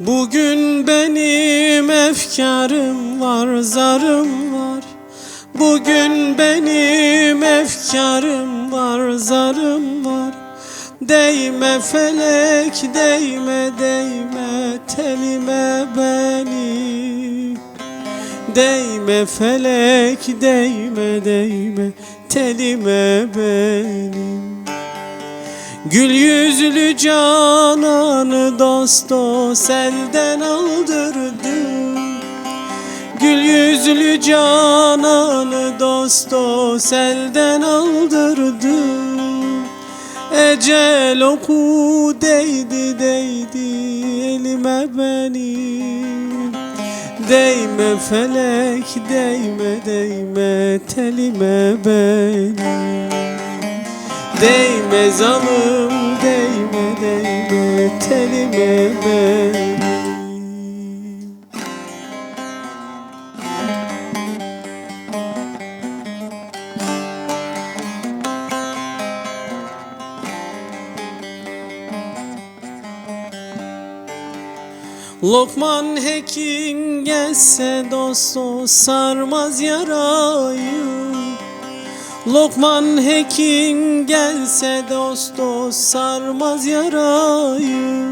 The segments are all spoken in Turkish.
Bugün benim efkarım var, zarım var. Bugün benim efkarım var, zarım var. Değme felek, değme, değme telime benim. Değme felek, değme, değme telime benim. Gül yüzlü cananı dost dost elden aldırdım Gül yüzlü cananı dost dost elden aldırdım Ecel oku değdi değdi elime benim Değme felek değme değme telime benim Değme zalım değme değme telime benim Lokman hekim gelse dost sarmaz yarayı Lokman hekim gelse dost dost sarmaz yarayı.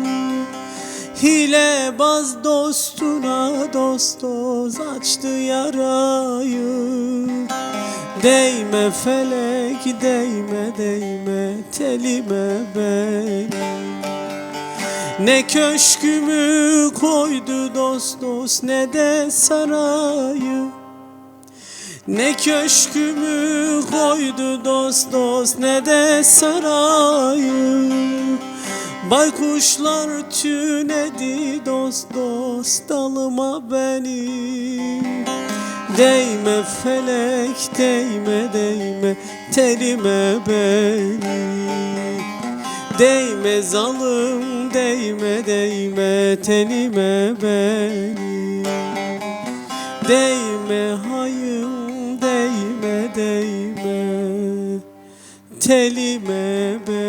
Hilebaz dostuna dost dost açtı yarayı. Değme felek değme değme telime benim ne köşkümü koydu dost dost ne de sarayı Ne köşkümü koydu dost dost ne de sarayı. Baykuşlar tünedi dost dost dalıma benim Değme felek değme değme telime benim Değme zalım değme değme tenime benim Değme hayım telime benim